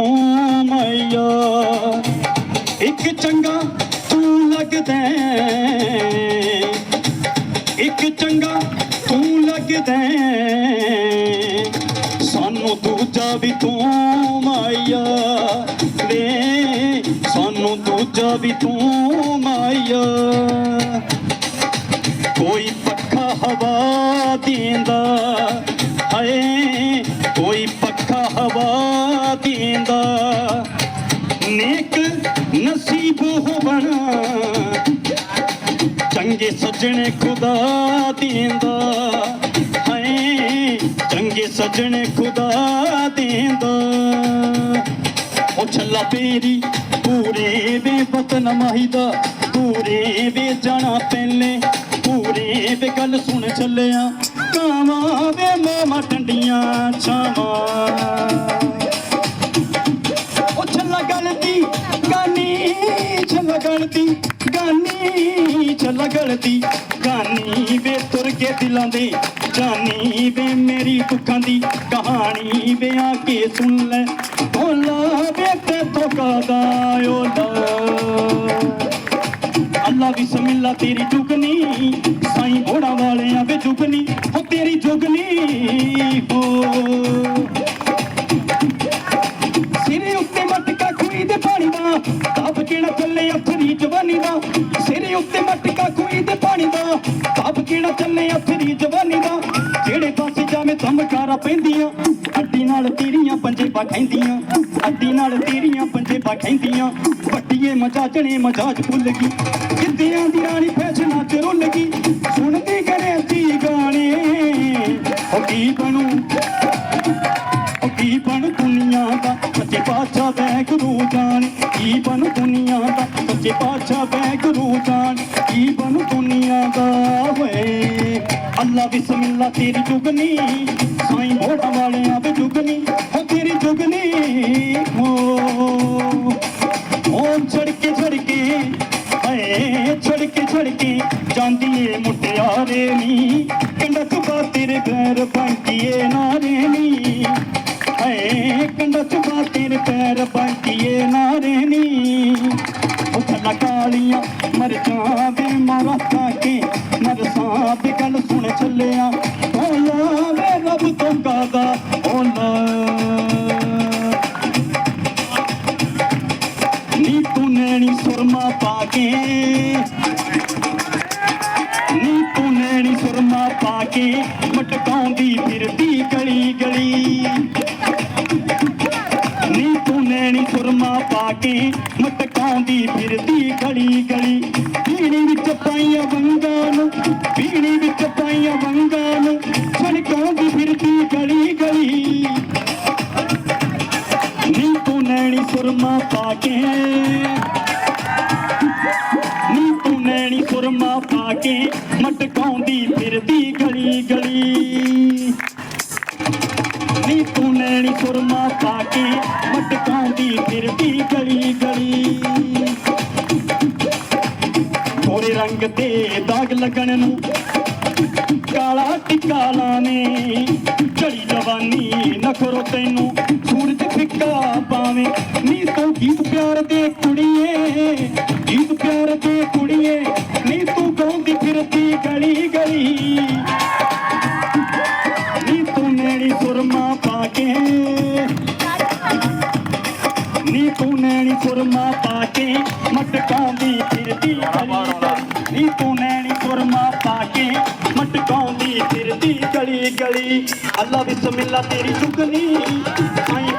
ਓ ਇੱਕ ਚੰਗਾ ਤੂੰ ਲੱਗਦਾ ਇੱਕ ਚੰਗਾ ਤੂੰ ਲੱਗਦਾ ਸਾਨੂੰ ਦੂਜਾ ਵੀ ਤੂੰ ਮਾਇਆ ਵੇ ਸਾਨੂੰ ਦੂਜਾ ਵੀ ਤੂੰ ਮਾਇਆ। ਕੋਈ ਪੱਖਾ ਹਵਾ ਦਿੰਦਾ। ਹਾਏ ਨਸੀਬ ਬਣਾ ਚੰਗੇ ਸੱਜਣੇ ਖੁਦਾ ਦਿੰਦਾ। ਹਾਏ, ਚੰਗੇ ਸੱਜਣੇ ਖੁਦਾ ਦਿੰਦਾ। ਉਹ ਛੱਲਾ ਪੇਰੀ ਪੂਰੇ ਵੇ ਵਤਨ ਮਾਹੀਦਾ। ਪੂਰੇ ਵੇ ਜਾਣਾ ਪਹਿਲੇ, ਪੂਰੇ ਵੇ ਗੱਲ ਸੁਣ ਚੱਲਿਆ। ਕਾਵਾਂ ਵੇ ਮਾਮਾ ਟੰਡੀਆਂ ਛਾਵਾਂ। ਗਲਤੀ ਗਾਨੀ ਛੱਲਾ ਗਲਤੀ। ਗਾਨੀ ਵੇ ਤੁਰ ਕੇ ਦਿਲਾਂ ਦੇ, ਜਾਨੀ ਵੇ ਮੇਰੀ ਦੁੱਖਾਂ ਦੀ ਕਹਾਣੀ ਵੇ ਆ ਕੇ ਸੁਣ ਲੈ। ਢੋਲਾ ਵੇ ਤੇ ਤੋਕਾਦਾ ਓਲਾ ਅੱਲਾ ਬਿਸਮਿਲ੍ਲਾ ਤੇਰੀ ਜੁਗਨੀ ਸਾਈਂ ਘੋੜਾ ਵਾਲਿਆਂ ਵੇ ਜੁਗਨੀ ਹੋ ਤੇਰੀ ਜੁਗਨੀ ਹੋ। ਸਿਰੇ ਉੱਤੇ ਮਟਕਾ ਖੂਈ ਦੇ ਪਾਣੀ ਦਾ ਤਾਪ ਕਿਹੜਾ ਚੱਲੇ ਅਥਰੀ ਜਵਾਨੀ ਦਾ। ਸਿਰੇ ਉੱਤੇ ਮਟਕਾ ਖੂਈ ਦੇ ਪਾਣੀ ਦਾ। ਤਾਪ ਕਿਹੜਾ ਚੱਲੇ ਅਥਰੀ ਜਵਾਨੀ ਦਾ। ਜਿਹੜੇ ਪਾਸੇ ਜਾਵੇਂ ਧਮਕਾਰਾ ਪੈਂਦੀਆਂ। ਅੱਡੀ ਨਾਲ ਤੀਰੀਆਂ ਪੰਜੇ ਪਾ ਖੈਂਦੀਆਂ ਅੱਡੀ ਨਾਲ ਤੀਰੀਆਂ ਪੰਜੇ ਪਾ ਖੈਂਦੀਆਂ ਵੱਟੀਏ ਮਜਾਜਣੇ ਮਜਾਜ ਭੁੱਲ ਗਈ। ਕਿੱਦਿਆਂ ਦੀ ਰਾਣੀ ਫੈਸ਼ਨਾਂ ਚ ਰੁੱਲ ਗਈ। ਸੁਣਦੀ ਕਰੇ ਸੀ ਗਾਣੇ। ਉਹ ਕੀ ਬਣੂ? ਉਹ ਕੀ ਬਣ ਦੁਨੀਆ ਦਾ? ਸੱਚੇ ਪਾਤਸ਼ਾਹ ਵੈਗੁਰੂ ਜਾਣ, ਕੀ ਬਣ ਦੁਨੀਆ ਦਾ? ਸੱਚੇ ਪਾਤਸ਼ਾਹ ਵੈਗੁਰੂ ਜਾਣ, ਕੀ ਬਣ ਦੁਨੀਆ ਦਾ ਵੇ ਅੱਲਾ ਬਿਸਮਿਲ੍ਲਾ, ਤੇਰੀ ਜੁਗਨੀ, ਸਾਈਂ ਮੋੜਾ ਵਾਲਿਆਂ ਦੇ ਜੁਗਨੀ, ਹੋ ਤੇਰੀ ਜੁਗਨੀ, ਹੋ। ਓ ਛੜਕੇ ਛੜਕੇ, ਹਾਏ, ਛੜਕੇ ਛੜਕੇ ਜਾਂਦੀ ਏ ਮੁਟਿਆਰੇ ਨੀ ਕੰਡਾ ਤੁਬਾ ਤੇਰੇ ਪੈਰ ਬੰਟੀਏ ਨਾਰੇ ਨੀ। ਹਾਏ ਕੰਡਾ ਤੁਬਾ ਤੇਰੇ ਪੈਰ ਬੰਟੀਏ ਨਾਰੇ ਨੀ। ਉਹ ਕਾਲੀਆਂ ਮਰ ਜਾਵੇ ਮਾਰਾ ਕੇ ਮਰਸਾਂ ਦੀ ਗੱਲ ਸੁਣ ਚੱਲਿਆ। ਓਲਾ ਵੇ ਰੱਬ ਤੋਂ ਕਾਦਾ ਓਲਾ ਨੀ ਤੂੰ ਨੈਣੀ ਸੁਰਮਾ ਪਾ ਕੇ, ਨੀ ਤੂੰ ਨੈਣੀ ਸੁਰਮਾ ਪਾ ਕੇ, ਮਟਕਾਉਂਦੀ ਫਿਰਦੀ ਗਲੀ ਗਲੀ ਨੀ ਤੂੰ ਨੈਣੀ ਸੁਰਮਾ ਪਾ ਕੇ ਮਟਕਾਉਂਦੀ ਫਿਰਦੀ ਗਲੀ ਗਲੀ। ਪੀਣੀ ਵਿੱਚ ਪਾਈਆਂ ਵੰਗਾਂ ਨੂੰ ਪੀਣੀ ਵਿੱਚ ਪਾਈਆਂ ਵੰਗਾਂ ਨੂੰ ਛਣਕਾਉਂਦੀ ਫਿਰਦੀ ਗਲੀ ਗਲੀ। ਨੀ ਤੂੰ ਨੈਣੀ ਸੁਰਮਾ ਪਾ ਕੇ ਨੈਣੀ ਸੁਰਮਾ ਪਾ ਕੇ ਮਟਕਾਉਂਦੀ ਫਿਰਦੀ ਗਲੀ ਗਲੀ। ਨੀ ਤੂੰ ਨੈਣੀ ਸੁਰਮਾ ਪਾ ਕੇ ਮਟਕਾਉਂਦੀ ਫਿਰਦੀ ਗਲੀ ਗਲੀ। ਗੋਰੇ ਰੰਗ ਤੇ ਦਾਗ ਲੱਗਣ ਨੂੰ ਕਾਲਾ ਟਿੱਕਾ ਲਾਵੇਂ ਝੜੀ ਜਵਾਨੀ ਨਖਰੋ ਤੈਨੂੰ ਸੂਰਜ ਫਿੱਕਾ ਪਾਵੇਂ। ਨੀ ਤੂੰ ਗੀਤ ਪਿਆਰ ਦੇ ਕੁੜੀਏ, ਗੀਤ ਪਿਆਰ ਦੇ ਕੁੜੀਏ। ਨੀ ਤੂੰ ਗਾਉਂਦੀ ਫਿਰਦੀ ਗਲੀ ਗਲੀ ਨੀ ਤੂੰ ਨੈਣੀ ਸੁਰਮਾ ਪਾ ਕੇ ਮਟਕਾਉਂਦੀ ਫਿਰਦੀ ਗਲੀ। ਨੀ ਤੂੰ ਨੈਣੀ ਸੁਰਮਾ ਪਾ ਕੇ ਮਟਕਾਉਂਦੀ ਫਿਰਦੀ ਗਲੀ ਗਲੀ। ਅੱਲਾ ਬਿਸਮਿਲ੍ਲਾ ਤੇਰੀ ਚੁਗਨੀ ਸਾਈਂ